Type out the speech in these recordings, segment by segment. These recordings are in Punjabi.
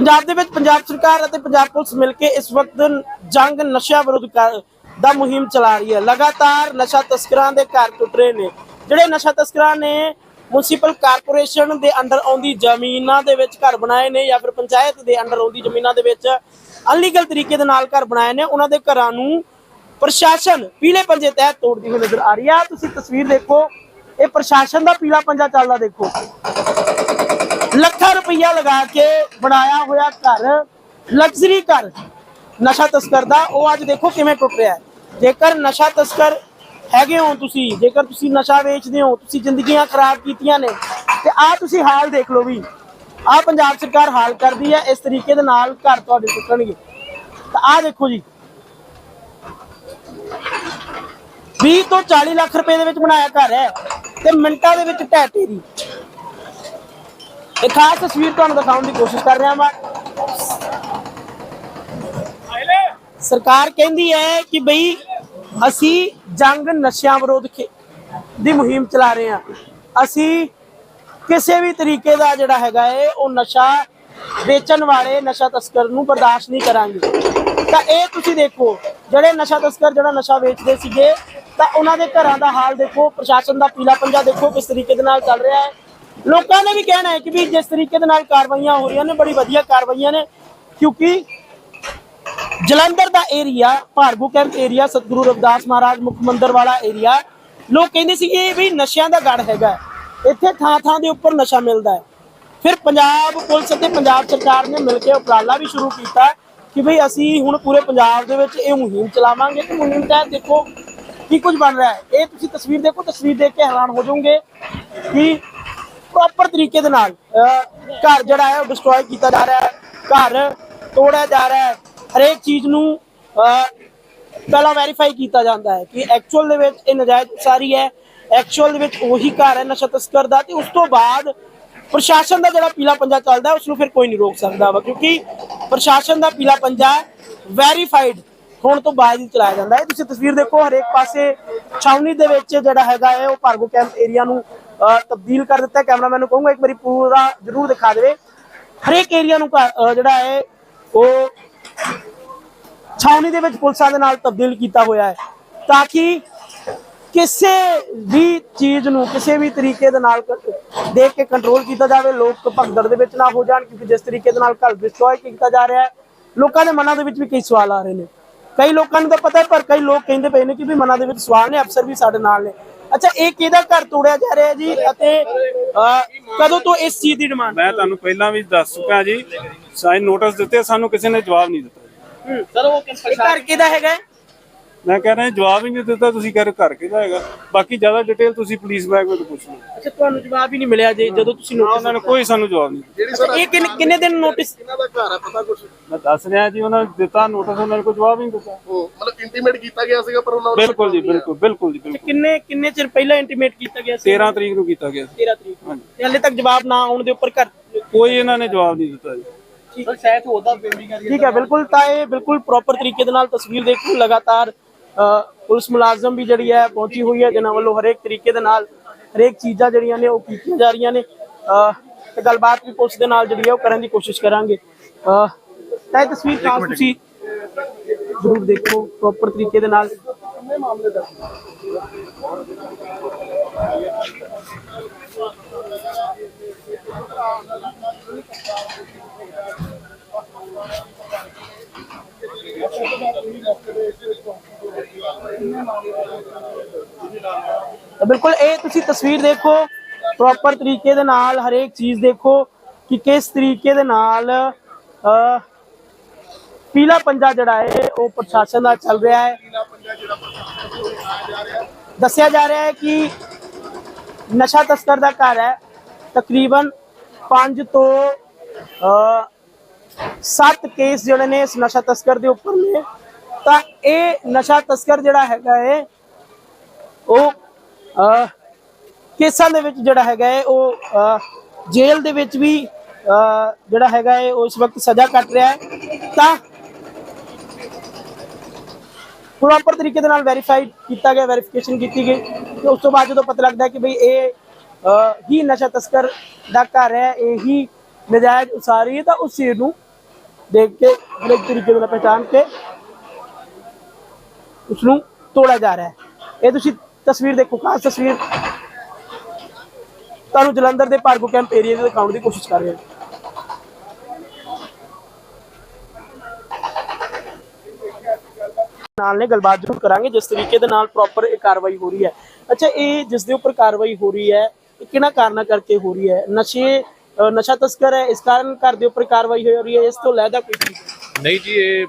ਪੰਜਾਬ ਦੇ ਵਿੱਚ ਪੰਜਾਬ ਸਰਕਾਰ ਅਤੇ ਪੰਜਾਬ ਪੁਲਿਸ ਮਿਲ ਕੇ ਇਸ ਵਕਤ ਜੰਗ ਨਸ਼ਾ ਵਿਰੁੱਧ ਦਾ ਮੁਹਿੰਮ ਚਲਾ ਰਹੀ ਹੈ। ਲਗਾਤਾਰ ਨਸ਼ਾ ਤਸਕਰਾਂ ਦੇ ਘਰ ਟੁੱਟ ਰਹੇ ਨੇ। ਜਿਹੜੇ ਨਸ਼ਾ ਤਸਕਰਾਂ ਨੇ ਮਿਊਨਿਸਪਲ ਕਾਰਪੋਰੇਸ਼ਨ ਦੇ ਅੰਡਰ ਆਉਂਦੀ ਜ਼ਮੀਨਾਂ ਦੇ ਵਿੱਚ ਘਰ ਬਣਾਏ ਨੇ ਜਾਂ ਫਿਰ ਪੰਚਾਇਤ ਦੇ ਅੰਡਰ ਆਉਂਦੀ ਜ਼ਮੀਨਾਂ ਦੇ ਵਿੱਚ ਅਨਲੀਗਲ ਤਰੀਕੇ ਦੇ ਨਾਲ ਘਰ ਬਣਾਏ ਨੇ, ਉਹਨਾਂ ਦੇ ਘਰਾਂ ਨੂੰ ਪ੍ਰਸ਼ਾਸਨ ਪੀਲੇ ਪੰਜੇ ਤਹਿਤ ਤੋੜਦੀ ਹੋਈ ਨਜ਼ਰ ਆ ਰਹੀ ਆ ਤੁਸੀਂ ਤਸਵੀਰ ਦੇਖੋ। ਇਹ ਪ੍ਰਸ਼ਾਸਨ ਦਾ ਪੀਲਾ ਪੰਜਾ ਚੱਲਦਾ ਦੇਖੋ। ਲੱਖਾਂ ਰੁਪਈਆ ਲਗਾ ਕੇ ਬਣਾਇਆ ਹੋਇਆ ਘਰ ਲਗਜ਼ਰੀ ਘਰ, ਨਸ਼ਾ ਤਸਕਰ ਦਾ। ਉਹ ਅੱਜ ਦੇਖੋ ਕਿਵੇਂ ਟੁੱਟ ਰਿਹਾ ਹੈ। ਜੇਕਰ ਨਸ਼ਾ ਤਸਕਰ ਹੈਗੇ ਹੋ ਤੁਸੀਂ, ਜੇਕਰ ਤੁਸੀਂ ਨਸ਼ਾ ਵੇਚਦੇ ਹੋ, ਤੁਸੀਂ ਜ਼ਿੰਦਗੀਆਂ ਖਰਾਬ ਕੀਤੀਆਂ ਨੇ, ਤੇ ਆ ਤੁਸੀਂ ਹਾਲ ਦੇਖ ਲਓ ਵੀ ਆ ਪੰਜਾਬ ਸਰਕਾਰ ਹਾਲ ਕਰਦੀ ਹੈ, ਇਸ ਤਰੀਕੇ ਦੇ ਨਾਲ ਘਰ ਤੁਹਾਡੇ ਟੁੱਟਣਗੇ। ਤਾਂ ਆ ਦੇਖੋ ਜੀ। 20 ਤੋਂ 40 ਲੱਖ ਰੁਪਏ ਦੇ ਵਿੱਚ ਬਣਾਇਆ ਘਰ ਹੈ, ਤੇ ਮਿੰਟਾਂ ਦੇ ਵਿੱਚ ਢਹਿ ਤੇਰੀ ਇੱਕ ਖਾਸ ਤਸਵੀਰ ਤੁਹਾਨੂੰ ਦਿਖਾਉਣ ਦੀ ਕੋਸ਼ਿਸ਼ ਕਰ ਰਿਹਾ ਹਾਂ ਸਰਕਾਰ ਕਹਿੰਦੀ ਹੈ ਕਿ ਬਈ ਅਸੀਂ ਜੰਗ ਨਸ਼ਿਆਂ ਵਿਰੋਧ ਦੀ ਮੁਹਿੰਮ ਚਲਾ ਰਹੇ ਹਾਂ। ਅਸੀਂ ਕਿਸੇ ਵੀ ਤਰੀਕੇ ਦਾ ਜਿਹੜਾ ਹੈਗਾ ਏ, ਉਹ ਨਸ਼ਾ ਵੇਚਣ ਵਾਲੇ ਨਸ਼ਾ ਤਸਕਰ ਨੂੰ ਬਰਦਾਸ਼ਤ ਨਹੀਂ ਕਰਾਂਗੇ। ਤਾਂ ਇਹ ਤੁਸੀਂ ਦੇਖੋ, ਜਿਹੜੇ ਨਸ਼ਾ ਤਸਕਰ ਜਿਹੜਾ ਨਸ਼ਾ ਵੇਚਦੇ ਸੀਗੇ, ਤਾਂ ਉਹਨਾਂ ਦੇ ਘਰਾਂ ਦਾ ਹਾਲ ਦੇਖੋ, ਪ੍ਰਸ਼ਾਸਨ ਦਾ ਪੀਲਾ ਪੰਜਾ ਦੇਖੋ ਕਿਸ ਤਰੀਕੇ ਦੇ ਨਾਲ ਚੱਲ ਰਿਹਾ ਹੈ। ਲੋਕਾਂ ਨੇ ਵੀ ਕਹਿਣਾ ਹੈ ਕਿ ਵੀ ਜਿਸ ਤਰੀਕੇ ਦੇ ਨਾਲ ਕਾਰਵਾਈਆਂ ਹੋ ਰਹੀਆਂ ਨੇ, ਬੜੀ ਵਧੀਆ ਕਾਰਵਾਈਆਂ ਨੇ, ਕਿਉਂਕਿ ਜਲੰਧਰ ਦਾ area Bhargo camp area Satguru Ravidas Maharaj ਮੁੱਖ ਮੰਦਰ ਵਾਲਾ ਏਰੀਆ ਲੋਕ ਕਹਿੰਦੇ ਸੀ ਇਹ ਵੀ ਨਸ਼ਿਆਂ ਦਾ ਗੜ ਹੈਗਾ ਇੱਥੇ ਥਾਂ ਥਾਂ ਦੇ ਉੱਪਰ ਨਸ਼ਾ ਮਿਲਦਾ ਹੈ। ਫਿਰ ਪੰਜਾਬ ਪੁਲਿਸ ਅਤੇ ਪੰਜਾਬ ਸਰਕਾਰ ਨੇ ਮਿਲ ਕੇ ਉਪਰਾਲਾ ਵੀ ਸ਼ੁਰੂ ਕੀਤਾ ਕਿ ਭਈ ਅਸੀਂ ਹੁਣ ਪੂਰੇ ਪੰਜਾਬ ਦੇ ਵਿੱਚ ਇਹ ਮੁਹਿੰਮ ਚਲਾਵਾਂਗੇ। ਤੇ ਮੁਹਿੰਮ ਤਹਿਤ ਦੇਖੋ ਕੀ ਕੁਝ ਬਣ ਰਿਹਾ ਹੈ। ਇਹ ਤੁਸੀਂ ਤਸਵੀਰ ਦੇਖੋ, ਤਸਵੀਰ ਦੇਖ ਕੇ ਹੈਰਾਨ ਹੋ ਜਾਓਗੇ ਕਿ ਪ੍ਰੋਪਰ ਤਰੀਕੇ ਦੇ ਨਾਲ ਘਰ ਜਿਹੜਾ ਹੈ ਉਹ ਡਿਸਟਰੋਏ ਕੀਤਾ ਜਾ ਰਿਹਾ ਹੈ, ਘਰ ਤੋੜਿਆ ਜਾ ਰਿਹਾ ਹੈ, ਹਰੇਕ ਚੀਜ਼ ਨੂੰ ਪਹਿਲਾਂ ਵੈਰੀਫਾਈ ਕੀਤਾ ਜਾਂਦਾ ਹੈ ਕਿ ਐਕਚੁਅਲ ਦੇ ਵਿੱਚ ਇਹ ਨਜਾਇਜ਼ ਉਸਾਰੀ ਹੈ ਐਕਚੁਅਲ ਦੇ ਵਿੱਚ ਉਹੀ ਘਰ ਹੈ ਨਸ਼ਾ ਤਸਕਰ ਦਾ ਤੇ ਉਸ ਤੋਂ ਬਾਅਦ ਪ੍ਰਸ਼ਾਸਨ ਦਾ ਜਿਹੜਾ ਪੀਲਾ ਪੰਜਾ ਚੱਲਦਾ ਉਸ ਨੂੰ ਫਿਰ ਕੋਈ ਨਹੀਂ ਰੋਕ ਸਕਦਾ ਵਾ, ਕਿਉਂਕਿ ਪ੍ਰਸ਼ਾਸਨ ਦਾ ਪੀਲਾ ਪੰਜਾ ਵੈਰੀਫਾਈਡ ਹੋਣ ਤੋਂ ਬਾਅਦ ਹੀ ਚਲਾਇਆ ਜਾਂਦਾ ਹੈ। ਤੁਸੀਂ ਤਸਵੀਰ ਦੇਖੋ, ਹਰੇਕ ਪਾਸੇ ਛਾਉਣੀ ਦੇ ਵਿੱਚ ਜਿਹੜਾ ਹੈਗਾ ਹੈ, ਉਹ ਭਾਰਗੋ ਕੈਂਪ ਏਰੀਆ ਨੂੰ ਤਬਦੀਲ ਕਰ ਦਿੱਤਾ। ਕੈਮਰਾਮੈਨ ਨੂੰ ਕਹੂੰਗਾ, ਇੱਕ ਵਾਰੀ ਪੂਰਾ ਜ਼ਰੂਰ ਦਿਖਾ ਦੇਵੇ। ਹਰੇਕ ਏਰੀਆ ਨੂੰ ਜਿਹੜਾ ਹੈ, ਉਹ ਛਾਉਣੀ ਦੇ ਵਿੱਚ ਪੁਲਿਸਾਂ ਦੇ ਨਾਲ ਤਬਦੀਲ ਕੀਤਾ ਹੋਇਆ ਹੈ। ਤਾਂ ਕਿ ਕਿਸੇ ਵੀ ਚੀਜ਼ ਨੂੰ, ਕਿਸੇ ਵੀ ਤਰੀਕੇ ਦੇ ਨਾਲ ਦੇਖ ਕੇ ਕੰਟਰੋਲ ਕੀਤਾ ਜਾਵੇ। ਲੋਕ ਭਗਦੜ ਦੇ ਵਿੱਚ ਨਾ ਹੋ ਜਾਣ, ਕਿਉਂਕਿ ਜਿਸ ਤਰੀਕੇ ਦੇ ਨਾਲ ਘਰ ਡਿਸਟਰੋਏ ਕੀਤਾ ਜਾ ਰਿਹਾ ਹੈ, ਲੋਕਾਂ ਦੇ ਮਨਾਂ ਦੇ ਵਿੱਚ ਵੀ ਕਈ ਸਵਾਲ ਆ ਰਹੇ ਨੇ। ਕਈ ਲੋਕਾਂ ਨੂੰ ਤਾਂ ਪਤਾ ਹੈ, ਪਰ ਕਈ ਲੋਕ ਕਹਿੰਦੇ ਪਏ ਨੇ ਕਿ ਵੀ ਮਨਾਂ ਦੇ ਵਿੱਚ ਸਵਾਲ ਨੇ, ਅਫਸਰ ਵੀ ਸਾਡੇ ਨਾਲ ਨੇ। ਅੱਛਾ ਇਹ ਕਿਹਦਾ ਘਰ ਤੋੜਿਆ ਜਾ ਰਿਹਾ ਜੀ ਅਤੇ ਕਦੋਂ ਤੋਂ ਇਸ ਚੀਜ਼ ਦੀ ਡਿਮਾਂਡ ਮੈਂ ਤੁਹਾਨੂੰ ਪਹਿਲਾਂ ਵੀ ਦੱਸ ਚੁੱਕਾ ਜੀ ਸਾਈਨ ਨੋਟਿਸ ਦਿੱਤੇ ਸਾਨੂੰ ਕਿਸੇ ਨੇ ਜਵਾਬ ਨਹੀਂ ਦਿੱਤਾ। ਸਰ ਉਹ ਘਰ ਕਿਹਦਾ ਹੈਗਾ? ਮੈਂ ਕਹਿ ਰਿਹਾ ਜਵਾਬ ਹੀ ਨਹੀਂ ਦਿੱਤਾ ਤੁਸੀਂ ਕਹਿ ਰਹੇ ਘਰ ਕਿਹਦਾ ਹੈਗਾ? ਬਾਕੀ ਜ਼ਿਆਦਾ ਡਿਟੇਲ ਤੁਸੀਂ ਪੁਲਿਸ ਮਹਿਕਮੇ ਤੋਂ ਪੁੱਛ ਲਓ। ਅੱਛਾ ਤੁਹਾਨੂੰ ਜਵਾਬ ਹੀ ਨਹੀਂ ਮਿਲਿਆ ਜੀ ਜਦੋਂ ਤੁਸੀਂ ਨੋਟਿਸ ਉਹਨਾਂ ਨੇ ਕੋਈ ਸਾਨੂੰ ਜਵਾਬ ਨਹੀਂ ਦਿੱਤਾ। ਇਹ ਕਿੰਨੇ ਕਿੰਨੇ ਦਿਨ ਨੋਟਿਸ ਇਹਨਾਂ ਦਾ ਘਰ ਹੈ ਪਤਾ ਕੁਛ? ਮੈਂ ਦੱਸ ਰਿਹਾ ਜੀ ਉਹਨਾਂ ਨੇ ਦਿੱਤਾ ਨੋਟਿਸ ਉਹਨਾਂ ਨੇ ਕੋਈ ਜਵਾਬ ਹੀ ਨਹੀਂ ਦਿੱਤਾ। ਉਹ ਮਤਲਬ ਇੰਟੀਮੇਟ ਕੀਤਾ ਗਿਆ ਸੀਗਾ ਪਰ ਉਹਨਾਂ ਨੂੰ ਬਿਲਕੁਲ ਜੀ ਬਿਲਕੁਲ ਬਿਲਕੁਲ ਜੀ ਬਿਲਕੁਲ। ਕਿੰਨੇ ਕਿੰਨੇ ਚਿਰ ਪਹਿਲਾਂ ਇੰਟੀਮੇਟ ਕੀਤਾ ਗਿਆ ਸੀ? 13 ਤਰੀਕ ਨੂੰ ਕੀਤਾ ਗਿਆ ਸੀ। 13 ਤਰੀਕ ਨੂੰ। ਤੇ ਹਲੇ ਤੱਕ ਜਵਾਬ ਨਾ ਆਉਣ ਦੇ ਉੱਪਰ ਘਰ ਕੋਈ ਇਹਨਾਂ ਨੇ ਜਵਾਬ ਨਹੀਂ ਦਿੱਤਾ ਜੀ। ਠੀਕ ਸ਼ਾਇਦ ਉਹਦਾ ਠੀਕ ਹੈ ਬਿਲਕੁਲ ਤਾਂ ਇਹ ਬਿਲਕੁਲ ਪ੍ਰੋਪਰ ਤਰੀਕੇ ਦੇ ਨਾਲ ਤਸਵੀਰ ਦੇਖੋ ਲਗਾਤਾਰ ਪੁਲਿਸ ਮੁਲਾਜ਼ਮ ਵੀ ਜਿਹੜੀ ਹੈ ਪਹੁੰਚੀ ਹੋਈ ਹੈ ਜਿਨ੍ਹਾਂ ਵੱਲੋਂ ਹਰੇਕ ਤਰੀਕੇ ਦੇ ਨਾਲ ਹਰੇਕ ਚੀਜ਼ਾਂ ਜਿਹੜੀਆਂ ਨੇ ਉਹ ਕੀਤੀਆਂ ਜਾ ਰਹੀਆਂ ਨੇ। ਤੇ ਗੱਲਬਾਤ ਵੀ ਪੁਲਿਸ ਦੇ ਨਾਲ ਜਿਹੜੀ ਹੈ ਉਹ ਕਰਨ ਦੀ ਕੋਸ਼ਿਸ਼ ਕਰਾਂਗੇ। ਤਾਂ ਇਹ ਤਸਵੀਰ ਖਾਸ ਤੁਸੀਂ ਜ਼ਰੂਰ ਦੇਖੋ ਪ੍ਰੋਪਰ ਤਰੀਕੇ ਦੇ ਨਾਲ। ਤਾਂ ਬਿਲਕੁਲ ਇਹ ਤੁਸੀਂ ਤਸਵੀਰ ਦੇਖੋ ਪ੍ਰੋਪਰ ਤਰੀਕੇ ਦੇ ਨਾਲ ਹਰੇਕ ਚੀਜ਼ ਦੇਖੋ ਕਿ ਕਿਸ ਤਰੀਕੇ ਦੇ ਨਾਲ ਪੀਲਾ ਪੰਜਾ ਜਿਹੜਾ ਹੈ ਉਹ ਪ੍ਰਸ਼ਾਸਨ ਦਾ ਚੱਲ ਰਿਹਾ ਹੈ। ਦੱਸਿਆ ਜਾ ਰਿਹਾ ਹੈ ਕਿ ਨਸ਼ਾ ਤਸਕਰ ਦਾ ਘਰ ਹੈ ਤਕਰੀਬਨ 5 ਤੋਂ ਅ, 7 ਕੇਸ ਜਿਹੜੇ ਨੇ ਇਸ ਨਸ਼ਾ ਤਸਕਰ ਦੇ ਉੱਪਰ ਨੇ। ਤਾਂ ਇਹ ਨਸ਼ਾ ਤਸਕਰ ਜਿਹੜਾ ਹੈਗਾ ਹੈ ਉਹ ਕੇਸਾਂ ਦੇ ਵਿੱਚ ਜਿਹੜਾ ਹੈਗਾ ਹੈ ਉਹ ਜੇਲ੍ਹ ਦੇ ਵਿੱਚ ਵੀ ਜਿਹੜਾ ਹੈਗਾ ਹੈ ਉਹ ਇਸ ਵਕਤ ਸਜ਼ਾ ਕੱਟ ਰਿਹਾ ਹੈ। ਤਾਂ ਪ੍ਰੋਪਰ ਤਰੀਕੇ ਦੇ ਨਾਲ ਵੈਰੀਫਾਈ ਕੀਤਾ ਗਿਆ ਵੈਰੀਫਿਕੇਸ਼ਨ ਕੀਤੀ ਗਈ ਤੇ ਉਸ ਤੋਂ ਬਾਅਦ ਜਦੋਂ ਪਤਾ ਲੱਗਦਾ ਕਿ ਭਈ ਇਹ ਹੀ ਨਸ਼ਾ ਤਸਕਰ ਦਾ ਘਰ ਹੈ, ਇਹ ਹੀ ਨਜਾਇਜ਼ ਉਸਾਰੀ ਹੈ, ਤਾਂ ਉਸ ਚੀਜ਼ ਨੂੰ ਦੇਖ ਕੇ ਬੜੇ ਤਰੀਕੇ ਨਾਲ ਪਹਿਚਾਨ ਕੇ ਉਸ ਨੂੰ ਤੋੜਿਆ ਜਾ ਰਿਹਾ ਹੈ। ਇਹ ਤੁਸੀਂ ਤਸਵੀਰ ਦੇਖੋ, ਖਾਸ ਤਸਵੀਰ। ਤੁਹਾਨੂੰ ਜਲੰਧਰ ਦੇ ਭਾਰਗੋ ਕੈਂਪ ਏਰੀਆ ਦੇ ਦਿਖਾਉਣ ਦੀ ਕੋਸ਼ਿਸ਼ ਕਰ ਰਹੇ ਹਾਂ। ਨਾਲ ਨੇ ਗੱਲਬਾਤ ਜ਼ਰੂਰ ਕਰਾਂਗੇ, ਜਿਸ ਤਰੀਕੇ ਦੇ ਨਾਲ ਪ੍ਰੋਪਰ ਇਹ ਕਾਰਵਾਈ ਹੋ ਰਹੀ ਹੈ। ਅੱਛਾ, ਇਹ ਜਿਸ ਦੇ ਉੱਪਰ ਕਾਰਵਾਈ ਹੋ ਰਹੀ ਹੈ, ਇਹ ਕਿਹਨਾਂ ਕਾਰਨਾਂ ਕਰਕੇ ਹੋ ਰਹੀ ਹੈ? ਨਸ਼ੇ ਨਸ਼ਾ ਤਸਕਰ ਹੈ, ਇਸ ਕਾਰਨ ਘਰ ਦੇ ਉੱਪਰ ਕਾਰਵਾਈ ਹੋ ਰਹੀ ਹੈ, ਇਸ ਤੋਂ ਲੈਦਾ ਕੋਈ ਚੀਜ਼? ਨਹੀਂ ਜੀ, ਇਹ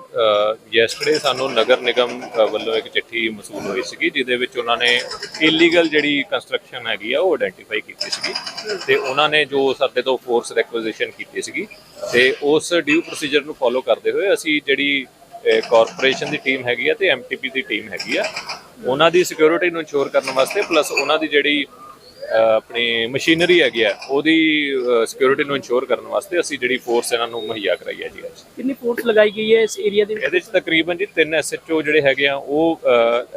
ਯੈਸਟਰਡੇ ਸਾਨੂੰ ਨਗਰ ਨਿਗਮ ਵੱਲੋਂ ਇੱਕ ਚਿੱਠੀ ਮਸੂਲ ਹੋਈ ਸੀਗੀ, ਜਿਹਦੇ ਵਿੱਚ ਉਹਨਾਂ ਨੇ ਇਲੀਗਲ ਜਿਹੜੀ ਕੰਸਟਰਕਸ਼ਨ ਹੈਗੀ ਆ, ਉਹ ਆਇਡੈਂਟੀਫਾਈ ਕੀਤੀ ਸੀਗੀ। ਤੇ ਉਹਨਾਂ ਨੇ ਜੋ ਸਾਡੇ ਤੋਂ ਫੋਰਸ ਰੈਕੁਜੀਸ਼ਨ ਕੀਤੀ ਸੀਗੀ, ਤੇ ਉਸ ਡਿਊ ਪ੍ਰੋਸੀਜਰ ਨੂੰ ਫੋਲੋ ਕਰਦੇ ਹੋਏ ਅਸੀਂ ਜਿਹੜੀ ਕਾਰਪੋਰੇਸ਼ਨ ਦੀ ਟੀਮ ਹੈਗੀ ਆ ਤੇ ਐਮਟੀਪੀ ਦੀ ਟੀਮ ਹੈਗੀ ਆ, ਉਹਨਾਂ ਦੀ ਸਿਕਿਉਰਿਟੀ ਨੂੰ ਇਨਸ਼ੋਰ ਕਰਨ ਵਾਸਤੇ ਪਲੱਸ ਉਹਨਾਂ ਦੀ ਜਿਹੜੀ ਆਪਣੀ ਮਸ਼ੀਨਰੀ ਹੈਗੀ ਆ ਉਹਦੀ ਸਿਕਿਉਰਿਟੀ ਨੂੰ ਇਨਸ਼ੋਰ ਕਰਨ ਵਾਸਤੇ ਅਸੀਂ ਜਿਹੜੀ ਫੋਰਸ ਇਹਨਾਂ ਨੂੰ ਮੁਹੱਈਆ ਕਰਾਈ ਹੈ ਜੀ ਅੱਜ। ਕਿੰਨੀ ਫੋਰਸ ਲਗਾਈ ਗਈ ਹੈ ਇਸ ਏਰੀਆ ਦੇ ਵਿੱਚ? ਇਹਦੇ ਚ ਤਕਰੀਬਨ ਜੀ ਤਿੰਨ ਐਸਐਚਓ ਜਿਹੜੇ ਹੈਗੇ ਆ ਉਹ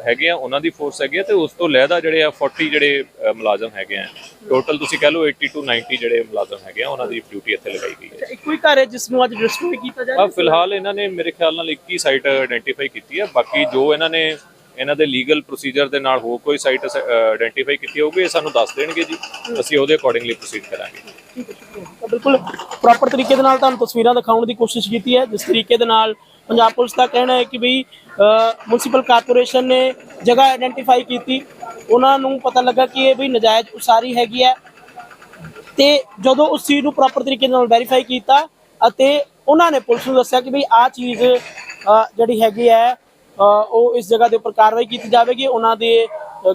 ਹੈਗੇ ਆ ਉਹਨਾਂ ਦੀ ਫੋਰਸ ਹੈਗੀ ਆ ਤੇ ਉਸ ਤੋਂ ਲਹਿਦਾ ਜਿਹੜੇ ਆ 40 ਜਿਹੜੇ ਮੁਲਾਜ਼ਮ ਹੈਗੇ ਆ। ਟੋਟਲ ਤੁਸੀਂ ਕਹ ਲਓ 80 ਟੂ 90 ਜਿਹੜੇ ਮੁਲਾਜ਼ਮ ਹੈਗੇ ਆ ਉਹਨਾਂ ਦੀ ਡਿਊਟੀ ਇੱਥੇ ਲਗਾਈ ਗਈ ਹੈ। ਇੱਕੋ ਹੀ ਘਰ ਹੈ ਜਿਸ ਨੂੰ ਅੱਜ ਡਿਸਟ੍ਰੋਏ ਕੀਤਾ ਜਾ ਰਿਹਾ ਫਿਲਹਾਲ ਇਹਨਾਂ ਨੇ ਮੇਰੇ ਖਿਆਲ ਨਾਲ 21 ਸਾਈਟ ਆਇਡੈਂਟੀਫਾਈ ਕੀਤੀ ਹੈ ਬਾਕੀ ਜੋ ਇਹਨਾਂ ਨੇ ਇਹਨਾਂ ਦੇ ਲੀਗਲ ਪ੍ਰੋਸੀਜਰ ਦੇ ਨਾਲ ਹੋਰ ਕੋਈ ਸਾਈਟ ਆਇਡੈਂਟੀਫਾਈ ਕੀਤੀ ਹੋਊਗੀ, ਇਹ ਸਾਨੂੰ ਦੱਸ ਦੇਣਗੇ ਜੀ। ਅਸੀਂ ਉਹਦੇ ਅਕੋਰਡਿੰਗਲੀ ਪ੍ਰੋਸੀਡ ਕਰਾਂਗੇ। ਤਾਂ ਬਿਲਕੁਲ ਪ੍ਰੋਪਰ ਤਰੀਕੇ ਦੇ ਨਾਲ ਤੁਹਾਨੂੰ ਤਸਵੀਰਾਂ ਦਿਖਾਉਣ ਦੀ ਕੋਸ਼ਿਸ਼ ਕੀਤੀ ਹੈ। ਜਿਸ ਤਰੀਕੇ ਦੇ ਨਾਲ ਪੰਜਾਬ ਪੁਲਿਸ ਦਾ ਕਹਿਣਾ ਹੈ ਕਿ ਵੀ ਮਿਊਨਿਸਪਲ ਕਾਰਪੋਰੇਸ਼ਨ ਨੇ ਜਗ੍ਹਾ ਆਇਡੈਂਟੀਫਾਈ ਕੀਤੀ। ਉਹਨਾਂ ਨੂੰ ਪਤਾ ਲੱਗਾ ਕਿ ਇਹ ਵੀ ਨਜਾਇਜ਼ ਉਸਾਰੀ ਹੈਗੀ ਹੈ। ਤੇ ਜਦੋਂ ਉਸ ਚੀਜ਼ ਨੂੰ ਪ੍ਰੋਪਰ ਤਰੀਕੇ ਨਾਲ ਵੈਰੀਫਾਈ ਕੀਤਾ ਅਤੇ ਉਹਨਾਂ ਨੇ ਪੁਲਿਸ ਨੂੰ ਦੱਸਿਆ ਕਿ ਵੀ ਆਹ ਚੀਜ਼ ਜਿਹੜੀ ਹੈਗੀ ਹੈ ਉਹ ਇਸ ਜਗ੍ਹਾ ਦੇ ਉੱਪਰ ਕਾਰਵਾਈ ਕੀਤੀ ਜਾਵੇਗੀ। ਉਹਨਾਂ ਦੇ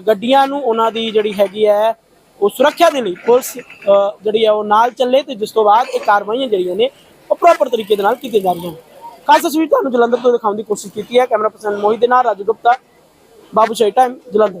ਗੱਡੀਆਂ ਨੂੰ ਉਹਨਾਂ ਦੀ ਜਿਹੜੀ ਹੈਗੀ ਹੈ, ਉਹ ਸੁਰੱਖਿਆ ਦੇ ਲਈ ਪੁਲਿਸ ਜਿਹੜੀ ਹੈ ਉਹ ਨਾਲ ਚੱਲੇ ਤੇ ਜਿਸ ਤੋਂ ਬਾਅਦ ਇਹ ਕਾਰਵਾਈਆਂ ਜਿਹੜੀਆਂ ਨੇ, ਉਹ ਪ੍ਰੋਪਰ ਤਰੀਕੇ ਦੇ ਨਾਲ ਕੀਤੀਆਂ ਜਾ ਰਹੀਆਂ ਨੇ। ਖਾਸ ਤਸਵੀਰ ਤੁਹਾਨੂੰ ਜਲੰਧਰ ਤੋਂ ਦਿਖਾਉਣ ਦੀ ਕੋਸ਼ਿਸ਼ ਕੀਤੀ ਹੈ। ਕੈਮਰਾ ਪਰਸਨ ਮੋਹਿਤ ਦੇ ਨਾਲ, ਰਾਜੂ ਗੁਪਤਾ, ਬਾਬੂ ਸ਼ਾਹੀ ਟਾਈਮ ਜਲੰਧਰ।